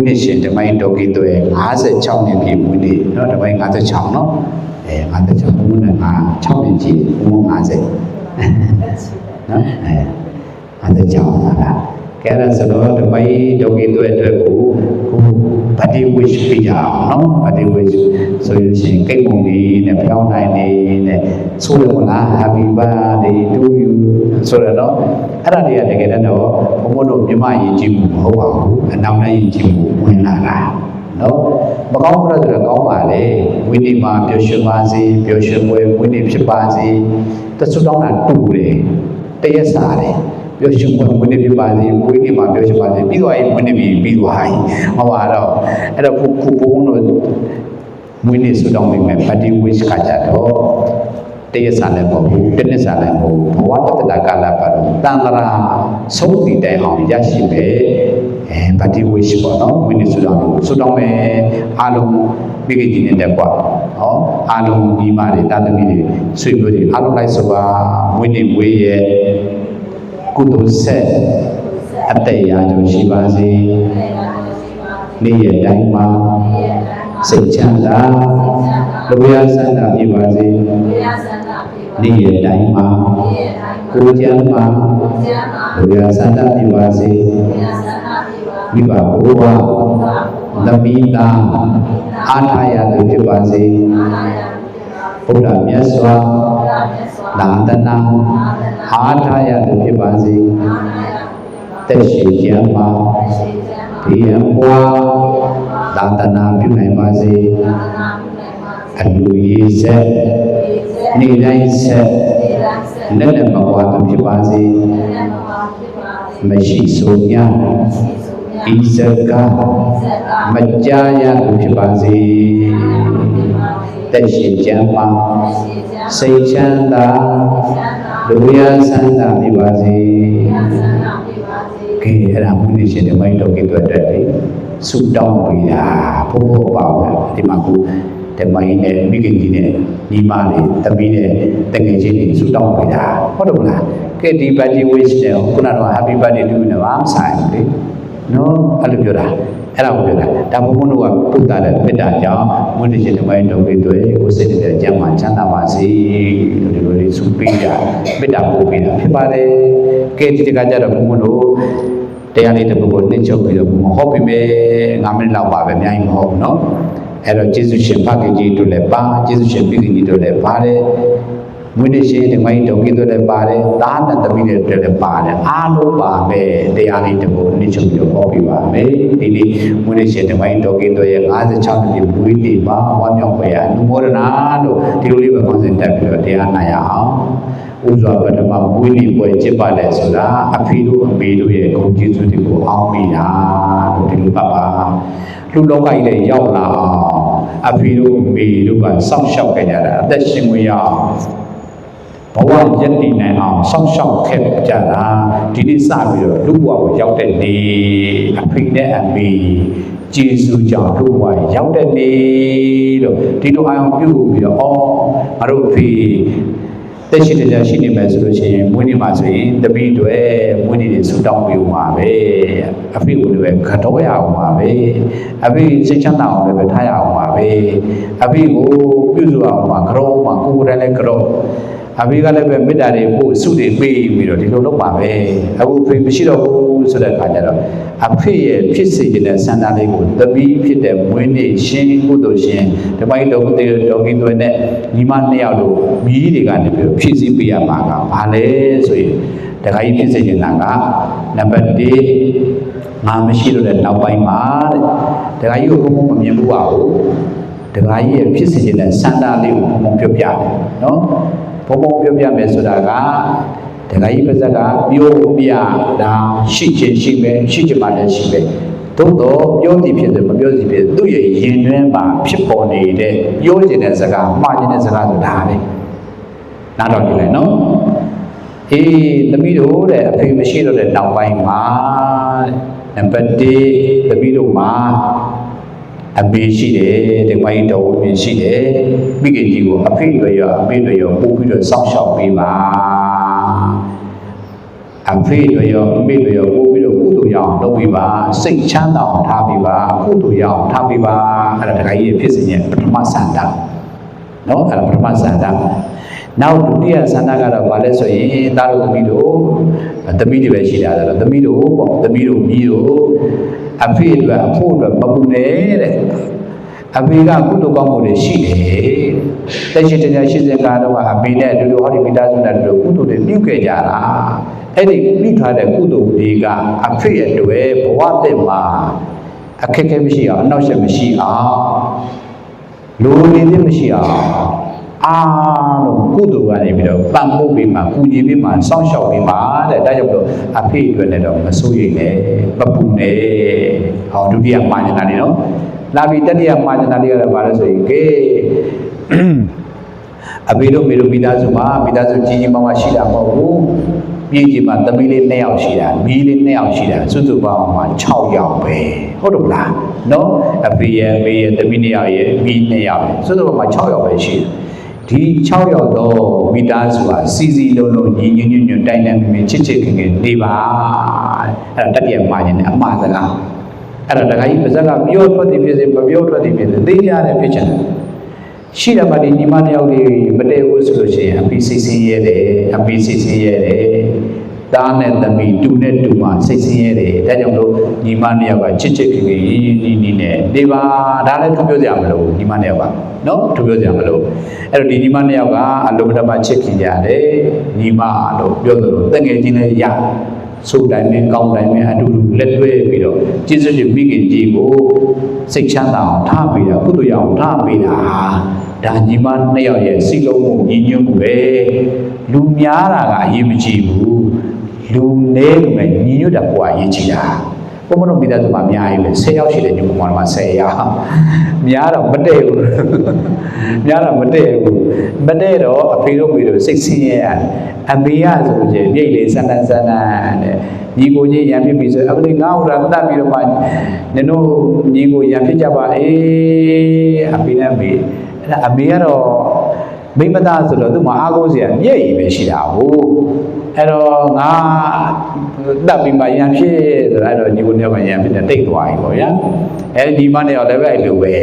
င်းနေရှင်ဓမ္မရင်တော်ကီတို့ရဲ့56နှစ်ပြည့်မွေးနေ့เนาะဓမ္မရင်56เนาะအဲ56ဘုံနဲ့5 6နှစ်ကြီးဘုံ50နော်အဲ56ပါလားကဲအဲ့ဒါဆိုတော့ဓမ္မရင်တော်ကီတို့အတွက်ကိုခု ပတိဝိရှ်ပြရအောင်နော်ပတိဝိရှ်ဆိုလို့ရှိရင်ကိတ်ပုံလေးနဲ့ပြောင်းနိုင်နေနဲ့ဆိုရမလား Happy birthday to you ဆိုရတော့အဲ့ဒါတွေကတကယ်တော့ဘုံဘုံတို့မြမယဉ်ကျေးမှုမဟုတ်ပါဘူးအနောက်တိုင်းယဉ်ကျေးမှုဝင်လာတာနော်မကောင်းဘူးလားဆိုတော့ကောင်းပါလေဝိနည်းမှာပျော်ရွှင်ပါစေပျော်ရွှင်ပွဲဝိနည်းဖြစ်ပါစေတဆုတောင်းတာတူတယ်တရက်စားတယ် ပျော်ရွှင်ပွဲဝိနည်းဖြစ်ပါစေဝိနည်းမှာပျော်ရွှင်ပါစေပြီးသွားရင်ဝိနည်းပြီးပြီးသွားရင်ဟောပါတော့အဲ့တော့ခုခုဘုံတို့မွေးနေ့ဆုတောင်းနေမယ်ပတိဝိစကကြတော့တရက်စားလည်းမဟုတ်ဘူးတစ်နှစ်စားလည်းမဟုတ်ဘူးဘဝတတကာလပါတော့တန်တရာဆုံးတည်တိုင်အောင်ရရှိမယ်အဲပတိဝိစပေါ့နော်မွေးနေ့ဆုတောင်းလို့ဆုတောင်းမယ်အားလုံးမိခင်ကြီးနေတဲ့ကွာဟောအားလုံးဒီမာတွေတာသမီတွေဆွေမျိုးတွေအားလုံးလိုက်ဆိုပါမွေးနေ့မွေးရဲ့ ကုသိုလ်ဆက်အတ္တရာကြောင့်ရှိပါစေနေ့ရက်တိုင်းမှာစိတ်ချမ်းသာလူရဆန္ဒပြပါစေနေ့ရက်တိုင်းမှာကိုယ်ချမ်းသာလူရဆန္ဒပြပါစေမိဘဘိုးဘွားသမီးသားအားထားရသူဖြစ်ပါစေဘုရားမြတ်စွာသာသနာ အားထားရသူဖြစ်ပါစေတက်ရှိခြင်းမှာဒီအပွားသာသနာပြုနိုင်ပါစေအလူရေးဆက်နေ့တိုင်းဆက်လက်လက်မကွာသူဖြစ်ပါစေမရှိဆိုညဤစကားမကြားရသူဖြစ်ပါစေတက်ရှိခြင်းမှာစိတ်ချမ်းသာ လူရဆန္ဒပြပါစေကဲအဲ့ဒါမွေးနေ့ရှင်ဒီမိုင်းတော်ကိအတွက်တက်တယ်ဆူတောင်းပေးတာဘိုးဘိုးပါပဲဒီမှာခုဒီမိုင်းနဲ့မိခင်ကြီးနဲ့ညီမလေးတပီးနဲ့တငယ်ချင်းတွေဆူတောင်းပေးတာဟုတ်တယ်မလားကဲဒီ birthday wish နဲ့ခုနကတော့ happy birthday to you နဲ့ပါဆိုင်ဘူးလေ နော်အဲ့လိုပြောတာအဲ့ဒါကိုပြောတာဒါဘုံဘုံတို့ကပုဒ်တာတဲ့မေတ္တာကြောင့်မွေးနေ့ရှင်ဒီမိုင်းတော်ကိအတွက်ကိုစိတ်တဲ့ကျမ်းမှာချမ်းသာပါစေလို့ဒီလိုလေးဆူပေးတာမေတ္တာပို့ပေးတာဖြစ်ပါတယ်ကဲဒီတကကြတော့ဘုံဘုံတို့ တရားလေးတစ်ခုကိုနှိမ့်ချုပ်ပြီးတော့မဟုတ်ပြီပဲ9မိနစ်လောက်ပါပဲအများကြီးမဟုတ်ဘူးเนาะအဲ့တော့ကျေးဇူးရှင်ဖခင်ကြီးတို့လည်းပါကျေးဇူးရှင်ပြည်ကြီးတို့လည်းပါတယ် မွေးနေ့ရှင်ဒီမိုင်းတော်ကြီးတို့လည်းပါတယ်သားနဲ့သမီးတွေတို့လည်းပါတယ်အားလုံးပါပဲတရားလေးတစ်ခုနှိမ့်ချုပ်ပြီးတော့ဟောပြပါမယ်ဒီနေ့မွေးနေ့ရှင်ဒီမိုင်းတော်ကြီးတို့ရဲ့56နှစ်မွေးနေ့ပါဝမ်းမြောက်ဖွယ်အနုမောဒနာလို့ဒီလိုလေးပဲခေါင်းစဉ်တက်ပြီးတော့တရားနာရအောင်ဥစွာပထမမွေးနေ့ပွဲကျင်းပတယ်ဆိုတာအဖေတို့အမေတို့ရဲ့ဂုဏ်ကျေးဇူးတွေကိုအောင်းမိတာလို့ဒီလိုပတ်ပါလူလောကကြီးလည်းရောက်လာအောင်အဖေတို့အမေတို့ကစောင့်ရှောက်ခဲ့ကြတာအသက်ရှင်ခွင့်ရအောင် ဘဝရည်တည်နိုင်အောင်စောင့်ရှောက်ခဲ့ကြတာဒီနေ့စပြီးတော့လူဘဝကိုရောက်တဲ့နေ့အဖေနဲ့အမေကျေးဇူးကြောင့်လူဘဝရောက်တဲ့နေ့လို့ဒီလိုအာရုံပြုပြီးတော့အော်ငါတို့အဖေတက်ရှိတဲ့ရှိနေမယ်ဆိုလို့ရှိရင်မွေးနေ့မှာဆိုရင်တပည့်တွေမွေးနေ့တွေဆူတောင်းပေးဦးမှာပဲအဖေကိုလည်းကတော့ရအောင်ပါပဲအဖေစိတ်ချမ်းသာအောင်လည်းထားရအောင်ပါပဲအဖေကိုပြုစုအောင်ပါကြောမှာကိုယ်တိုင်လည်းကြော အဖေကလည်းပဲမေတ္တာတွေပို့စုတွေပေးပြီးတော့ဒီလိုလုပ်ပါပဲအခုဖေမရှိတော့ဘူးဆိုတဲ့အခါကျတော့အဖေရဲ့ဖြစ်စေတဲ့ဆန္ဒလေးကိုတပည့်ဖြစ်တဲ့မွေးနေ့ရှင်ကုသိုလ်ရှင်ဓမ္မတော်တေတော်ကြီးတွေနဲ့ညီမနှစ်ယောက်တို့မြည်တွေကနေပြီးဖြည့်ဆည်းပေးရမှာကဘာလဲဆိုရင်တခါကြီးဖြစ်စေနေတာကနံပါတ်1ငါမရှိတော့တဲ့နောက်ပိုင်းမှာတဲ့တခါကြီးကိုဘုံဘုံမမြင်ဘူးပါဘူးတခါကြီးရဲ့ဖြစ်စေတဲ့ဆန္ဒလေးကိုဘုံဘုံပြောပြတယ်နော် ဘုံဘုံပြောပြမယ်ဆိုတာကတခါကြီးပါဇက်ကပြောပြတာရှိခြင်းရှိမယ်ရှိခြင်းမှလည်းရှိမယ်သို့တော့ပြောသည်ဖြစ်တယ်မပြောသည်ဖြစ်တယ်သူ့ရဲ့ရင်တွင်းမှာဖြစ်ပေါ်နေတဲ့ပြောခြင်းတဲ့စကားမှားခြင်းတဲ့စကားဆိုတာပဲနားတော့ကြည့်လိုက်နော်အေးသမီးတို့တဲ့အဖေမရှိတော့တဲ့နောက်ပိုင်းမှာနံပါတ်1သမီးတို့မှာ အမေရှိတယ်ဒီမိုင်းတော်ဝင်ရှိတယ်မိခင်ကြီးကိုအဖေတွေရောအမေတွေရောပို့ပြီးတော့စောင့်ရှောက်ပေးပါအဖေတွေရောအမေတွေရောပို့ပြီးတော့ကုသိုလ်သိုလ်ရအောင်လုပ်ပြီးပါစိတ်ချမ်းသာအောင်ထားပြီးပါကုသိုလ်ရအောင်ထားပြီးပါအဲ့ဒါတခါကြီးရဲ့ဖြစ်စဉ်ရဲ့ပထမဆန္ဒနော်အဲ့ဒါပထမဆန္ဒ နောက်ဒုတိယဆန္ဒကတော့ဘာလဲဆိုရင်သားတို့သမီးတို့သမီးတွေပဲရှိတာဆိုတော့သမီးတို့ပေါ့သမီးတို့မြည်တို့အဖေအတွက်အဖို့အတွက်မပူနဲ့တဲ့အဖေကကုသိုလ်ကောင်းမှုတွေရှိတယ်တက်ရှိတရားရှိစဉ်ကတော့အဖေနဲ့အတူတူဟောဒီမိသားစုနဲ့အတူတူကုသိုလ်တွေပြုခဲ့ကြတာအဲ့ဒီပြုထားတဲ့ကုသိုလ်တွေကအဖေရဲ့အတွက်ဘဝတည်းမှာအခက်အခဲမရှိအောင်အနောက်ရှက်မရှိအောင်လိုနေသည်မရှိအောင် အားလုံးကုသိုလ်ကနေပြီးတော့ပံ့ပိုးပြီးမှကုညီပြီးမှစောင့်ရှောက်ပြီးမှတဲ့ဒါကြောင့်မလို့အဖေအတွက်လည်းတော့မစိုးရိမ်နဲ့မပူနဲ့ဟောဒုတိယမှားနေတာလေနော်လာပြီးတတိယမှားနေတာလေးကတော့ဘာလဲဆိုရင်ကဲအဖေတို့မေတို့မိသားစုမှာမိသားစုကြီးကြီးမားမားရှိတာမဟုတ်ဘူးပြည်ကြီးမှာသမီးလေး2ယောက်ရှိတာမိလေး2ယောက်ရှိတာစုစုပေါင်းမှာ6ယောက်ပဲဟုတ်တယ်မလားနော်အဖေရဲ့မေရဲ့သမီး2ယောက်ရဲ့မိ2ယောက်ရဲ့စုစုပေါင်းမှာ6ယောက်ပဲရှိတယ် ဒီ6ယောက်တော့မိသားစုဟာစီစီလုံးလုံးညီညွတ်ညွတ်ညွတ်တိုင်းတိုင်းမြင်ချစ်ချစ်ခင်ခင်နေပါအဲ့ဒါတတိယမှာခြင်းနဲ့အမှားစကားအဲ့ဒါတခါကြီးပါဇက်ကပြောထွက်သည်ဖြစ်စေမပြောထွက်သည်ဖြစ်စေသိရတယ်ဖြစ်ချင်တယ်ရှိတယ်မဒီညီမနှစ်ယောက်လေးမတည့်ဘူးဆိုလို့ရှိရင်အပီစိတ်ဆင်းရဲတယ်အပီစိတ်ဆင်းရဲတယ် တားနဲ့သမီးတူနဲ့တူမှစိတ်ဆင်းရဲတယ်ဒါကြောင့်မလို့ညီမနှစ်ယောက်ကချစ်ချစ်ခင်ခင်ရင်းရင်းနှီးနှီးနဲ့နေပါဒါလည်းသူပြောကြမလို့ညီမနှစ်ယောက်ကနော်သူပြောကြမလို့အဲ့တော့ဒီညီမနှစ်ယောက်ကအလုံးမတမချစ်ခင်ကြတယ်ညီမလို့ပြောသလိုတငယ်ချင်းလည်းရဆိုတိုင်းနဲ့ကောင်းတိုင်းနဲ့အတူတူလက်တွဲပြီးတော့ကျေးဇူးတင်မိခင်ကြီးကိုစိတ်ချမ်းသာအောင်ထားပေးတာကုသိုလ်ရအောင်ထားပေးတာဒါညီမနှစ်ယောက်ရဲ့စိတ်လုံးမှုညီညွတ်မှုပဲလူများတာကအရေးမကြီးဘူး လူနည်းမယ်ညီညွတ်တာကိုကအရေးကြီးတာဘုမတို့မိသားစုမှာအများကြီးပဲ10ယောက်ရှိတယ်ညီမမောင်မှာ10ယောက်များတော့မတည့်ဘူးများတော့မတည့်ဘူးမတည့်တော့အဖေတို့မိတို့စိတ်ဆင်းရဲရတယ်အမေရဆိုလို့ချင်းမြိတ်လေးစန္ဒန်စန္ဒန်တဲ့ညီကိုကြီးရံဖြစ်ပြီဆိုအပလိငါ့ဟိုရာတတ်ပြီးတော့မှနင်တို့ညီကိုရံဖြစ်ကြပါအေးအဖေနဲ့မေအဲ့ဒါအမေကတော့မိမသားဆိုတော့သူ့မှာအားကိုးစရာမျက်ရည်ပဲရှိတာဟုတ် အဲ့တော့ငါတတ်ပြီးမှရံဖြစ်ဆိုတော့အဲ့တော့ညီကိုတယောက်ကရံဖြစ်တဲ့တိတ်သွားပြီပေါ့ဗျာအဲ့ဒီမနဲ့ရောလည်းပဲအဲ့လိုပဲ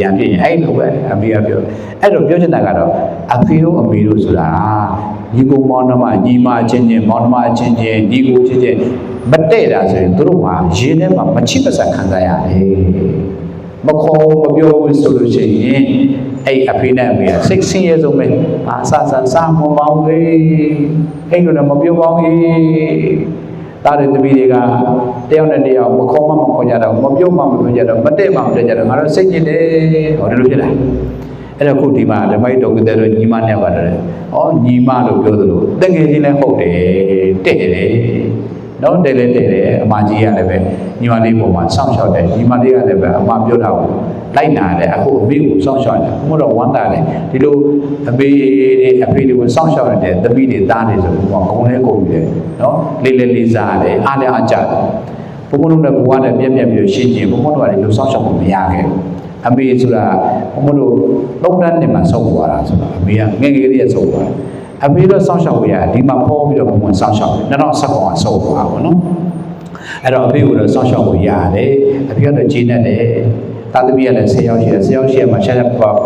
ရံဖြစ်ရင်အဲ့လိုပဲအမေကပြောအဲ့တော့ပြောချင်တာကတော့အဖေတို့အမေတို့ဆိုတာညီကိုမောင်နှမညီမချင်းချင်းမောင်နှမချင်းချင်းညီကိုချင်းချင်းမတည့်တာဆိုရင်တို့ကရေထဲမှာမချိမဆက်ခံစားရတယ်မခေါ်မပြောဘူးဆိုလို့ရှိရင် အဲ့အဖေနဲ့အမေကစိတ်ဆင်းရဲဆုံးပဲအာဆဆဆာမမောင်းလေအဲ့လိုတော့မပြောပါဘူးတားတဲ့တပီတွေကတယောက်နဲ့တယောက်မခေါ်မှမခေါ်ကြတော့မပြောမှမပြောကြတော့မတည့်မှမတည့်ကြတော့ငါတို့စိတ်ညစ်တယ်ဟောဒီလိုဖြစ်လာအဲ့တော့ခုဒီမှာဓမ္မိတော်ကတဲ့ညီမနဲ့ပါတယ်။ဩညီမလို့ပြောသလိုတကယ်ချင်းလည်းဟုတ်တယ်တဲ့တယ်။နော်တဲ့တယ်တဲ့တယ်အမကြီးကလည်းပဲညီမလေးပုံမှာစောင့်ရှောက်တယ်ညီမလေးကလည်းပဲအမပြောတာကို လိုက်နာတယ်အခုအမေကိုစောင့်ရှောက်တယ်ဘုမတော့ဝမ်းသာတယ်ဒီလိုအမေအဖေတွေကိုစောင့်ရှောက်ရတယ်တပည့်တွေသားနေဆိုဘုမဂုံလဲကုန်ပြီလေနော်လေးလေးလေးစားတယ်အားလည်းအားကြတယ်ဘုမတို့နဲ့ဘဝနဲ့ပြည့်ပြည့်ပြီးရှင်းချင်းဘုမတို့ကလည်းလူစောင့်ရှောက်ဖို့မရခဲ့ဘူးအမေဆိုတာဘုမတို့သုံးတန်းနဲ့မှဆုံးသွားတာဆိုတော့အမေကငယ်ငယ်လေးဆုံးသွားတယ်အမေတော့စောင့်ရှောက်ရဒီမှာပေါ်ပြီးတော့ဘုံဝင်စောင့်ရှောက်တယ်2010ကဆုံးသွားပါတော့နော်အဲ့တော့အဖေကိုတော့စောင့်ရှောက်ဖို့ရတယ်အဖေကတော့ဂျင်းနဲ့တယ် တာသမီးကလည်း10ယောက်ရှိတယ်10ယောက်ရှိရမှာချက်ချက်ပေါ့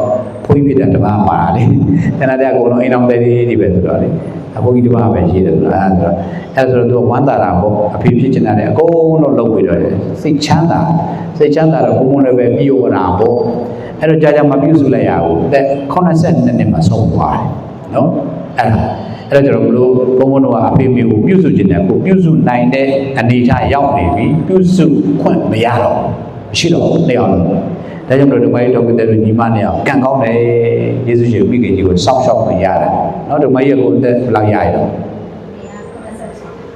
ဘုန်းကြီးဖြစ်တဲ့တပားပါလေတဏှာတဲ့အကုန်လုံးအိမ်အောင်တဲ့ဒီပဲဆိုတော့လေအဘုန်းကြီးတပားပဲရှိတယ်ဆိုတော့အဲ့ဒါအဲ့ဆိုတော့သူဝမ်းသာတာပေါ့အဖေဖြစ်ချင်တဲ့အကုန်လုံးလုပ်ပြီးတော့စိတ်ချမ်းသာစိတ်ချမ်းသာတော့ဘုံဘုံလည်းပဲပြီးရတာပေါ့အဲ့တော့ကြာကြာမပြုစုလိုက်ရဘူးတဲ့82နှစ်မှာဆုံးသွားတယ်နော်အဲ့ဒါအဲ့တော့ကျွန်တော်ဘလို့ဘုံဘုံတို့ကအဖေမျိုးကိုပြုစုခြင်းနဲ့ကိုပြုစုနိုင်တဲ့အနေအထားရောက်နေပြီပြုစုခွင့်မရတော့ မရှိတော့ဘူးနေအောင်လို့ဒါကြောင့်မလို့ဒီမိုင်းတော်ကတဲ့ညီမနဲ့အောင်ကံကောင်းတယ်ယေရှုရှင်မိခင်ကြီးကိုစောင့်ရှောက်နေရတယ်နော်ဒီမိုင်းရဲ့ကိုအသက်ဘယ်လောက်ရရတော့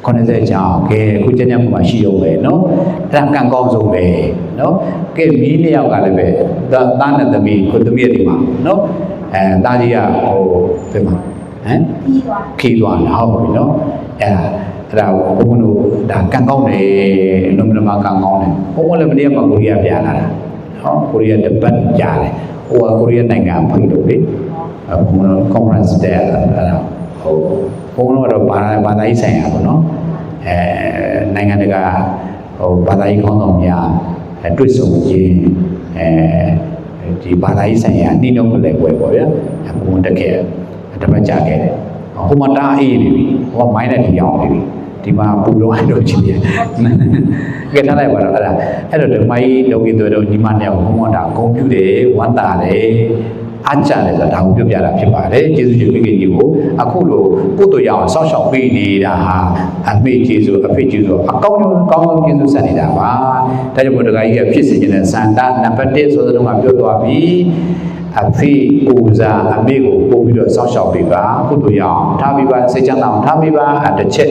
90ကျောင်းကဲအခုကျန်ကျန်မှာရှိရုံပဲနော်အဲ့ဒါကံကောင်းဆုံးပဲနော်ကဲမီးနှစ်ယောက်ကလည်းပဲသားသားနဲ့သမီးကိုသမီးရဲ့ဒီမှာနော်အဲသားကြီးကဟိုဘယ်မှာဟမ်ပြီးသွားခီးသွားတာဟုတ်ပြီနော်အဲ့ဒါ အဲ့ဒါကိုဘုန်းဘုန်းတို့ဒါကံကောင်းတယ်လုံးမလုံးမကံကောင်းတယ်ဘုန်းဘုန်းလည်းမနေ့ကမှကိုရီးယားပြန်လာတာနော်ကိုရီးယားတပတ်ကြာတယ်ဟိုကကိုရီးယားနိုင်ငံဖိတ်လို့လေအဲ့ဘုန်းဘုန်းတို့ conference တဲ့အဲ့ဒါဟိုဘုန်းဘုန်းတို့ကတော့ဘာသာဘာသာရေးဆိုင်ရာပေါ့နော်အဲနိုင်ငံတကာဟိုဘာသာရေးခေါင်းဆောင်များအဲတွေ့ဆုံခြင်းအဲဒီဘာသာရေးဆိုင်ရာနှီးနှောကလေးပွဲပေါ့ဗျာအဘုံတက်ခဲ့တပတ်ကြာခဲ့တယ်ဟိုမှာတားအေးနေပြီဟိုကမိုင်းနဲ့ဒီရောက်နေပြီ ဒီမှာပူတော့အဲ့လိုချင်းပြန်ကဲထားလိုက်ပါတော့အဲ့ဒါအဲ့တော့ဒီမိုင်းလောကီတို့တော့ညီမနဲ့ဘုံဘုံတာဂုံပြူတယ်ဝမ်းသာတယ်အားကြတယ်ဆိုတာဒါကိုပြောပြတာဖြစ်ပါတယ်ကျေးဇူးရှင်မိခင်ကြီးကိုအခုလိုပို့တော်ရအောင်စောင့်ရှောက်ပေးနေတာဟာအမေကျေးဇူးအဖေကျေးဇူးအကောင်းဆုံးကောင်းဆုံးကျေးဇူးဆက်နေတာပါဒါကြောင့်မို့တခါကြီးကဖြစ်စေခြင်းနဲ့စန္ဒနံပါတ်1ဆိုတဲ့တော့ကပြောသွားပြီ အဖေပူဇာအမေကိုပို့ပြီးတော့စောင့်ရှောက်ပေးပါကုသိုလ်ရအောင်ထားပြီးပါစိတ်ချမ်းသာအောင်ထားပြီးပါအတစ်ချက်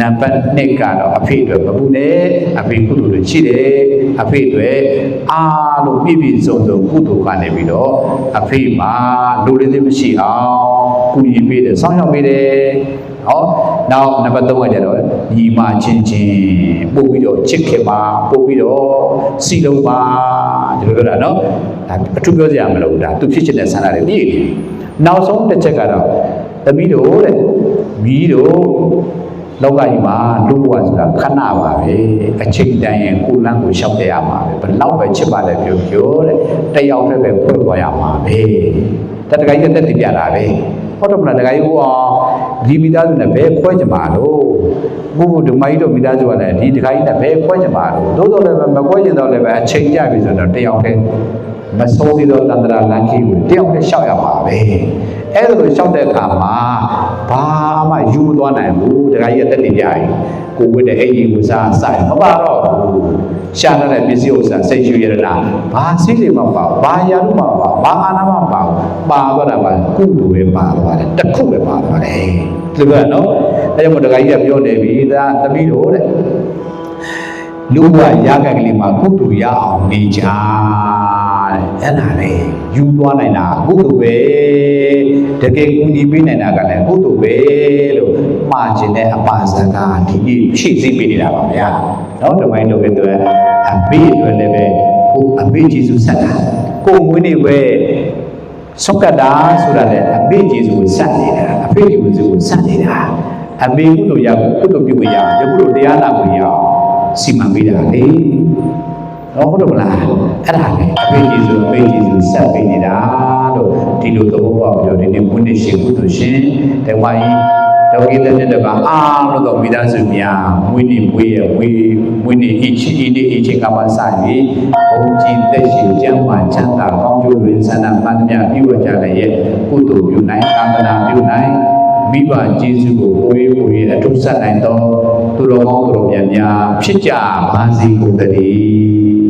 နံပါတ်2ကတော့အဖေအတွက်မပူနဲ့အဖေကုသိုလ်တွေရှိတယ်အဖေအတွက်အားလုံးပြည့်ပြည့်စုံစုံကုသိုလ်ကနေပြီးတော့အဖေမှာလိုရင်းသေးမရှိအောင်ကုညီပေးတယ်စောင့်ရှောက်ပေးတယ်ဟော နောက်နံပါတ်3ကကြတော့ညီမချင်းချင်းပို့ပြီးတော့ချစ်ခင်ပါပို့ပြီးတော့စီလုံးပါဒီလိုပြောတာနော်ဒါအထူးပြောစရာမလိုဘူးဒါသူဖြစ်ချင်တဲ့ဆန္ဒတွေပြည့်နေပြီနောက်ဆုံးတစ်ချက်ကတော့သမီးတို့တဲ့မီးတို့လောကကြီးမှာလူဘဝဆိုတာခဏပါပဲအချိန်တန်ရင်ကိုယ်လန်းကိုရှောက်တဲ့ရမှာပဲဘယ်လောက်ပဲချစ်ပါလဲပြောပြောတဲ့တယောက်တည်းပဲဖွင့်သွားရမှာပဲတတကကြီးတက်တည်ပြတာပဲ ဟုတ်တယ်မလားတကကြီးဟောဒီမိသားစုနဲ့ဘယ်ခွဲကြမှာလို့ဘုဘဒုမိုင်းတို့မိသားစုကလည်းဒီတကကြီးနဲ့ဘယ်ခွဲကြမှာလို့သို့တော်လည်းမခွဲကြတော့လည်းပဲအချိန်ကြပြီဆိုတော့တယောက်တည်းမစိုးသေးသောတန္တရာလမ်းကြီးကိုတယောက်တည်းရှောက်ရမှာပဲအဲ့ဒါလိုရှောက်တဲ့အခါမှာဘာမှယူမသွားနိုင်ဘူးတကကြီးကတက်တည်ပြရင်ကိုဝတ်တဲ့အိမ်ကြီးကိုစားဆိုင်မပါတော့ဘူး ရှာတဲ့ပစ္စည်းဥစ္စာစိတ်ယူရတာဘာစိတ်တွေမှမပါဘူးဘာရာလို့မှမပါဘူးဘာအာနာမှမပါဘူးပါသွားတာပါကုသိုလ်ပဲပါသွားတယ်တစ်ခုပဲပါသွားတယ်ဒီလိုကနော်အဲကြောင့်မို့တကကြီးကပြောနေပြီဒါသမီးတို့တဲ့လူဘဝရကကလေးမှာကုသိုလ်ရအောင်နေကြတဲ့ အဲ့ဒါလေယူသွားနိုင်တာကုသိုလ်ပဲတကယ်ကူညီပေးနိုင်တာကလည်းကုသိုလ်ပဲလို့မှားခြင်းတဲ့အပါဇကဒီနေ့ဖြည့်ဆည်းပေးနေတာပါဗျာနော်ဒီမိုင်းလုပ်တဲ့အတွက်အဘေးအတွက်လည်းပဲကိုအဘေးကျေးဇူးဆက်တာကိုမွေးနေပဲဆုတ်ကတာဆိုတာလေအဘေးကျေးဇူးကိုဆက်နေတာအဖေကျေးဇူးကိုဆက်နေတာအဘေးကုသိုလ်ရကုသိုလ်ပြုခွင့်ရယခုလိုတရားနာခွင့်ရစီမံပေးတာလေ တော့ဟုတ်တယ်မလားအဲ့ဒါလေအဖေကျေးဇူးအဖေကျေးဇူးဆက်ပေးနေတာလို့ဒီလိုသဘောပေါက်ပြောဒီနေ့ဘုန်းရှင်ကုသိုလ်ရှင်တဝိုင်းဒေါကိတတဲ့တကအားလို့တော့မိသားစုများမွေးနေမွေးရမွေးမွေးနေအချီအဒီအချီကမှစပြီးဘုံကြီးတက်ရှိကျမ်းမာချမ်းသာကောင်းကျိုးတွင်ဆန္ဒမှန်မြပြုဝကြလည်းရဲ့ကုသိုလ်ပြုနိုင်သာသနာပြုနိုင်မိဘကျေးဇူးကိုကိုယ်ကိုယ်အထုဆက်နိုင်သောသူတော်ကောင်းသူတော်မြတ်များဖြစ်ကြပါစေကုန်သတည်း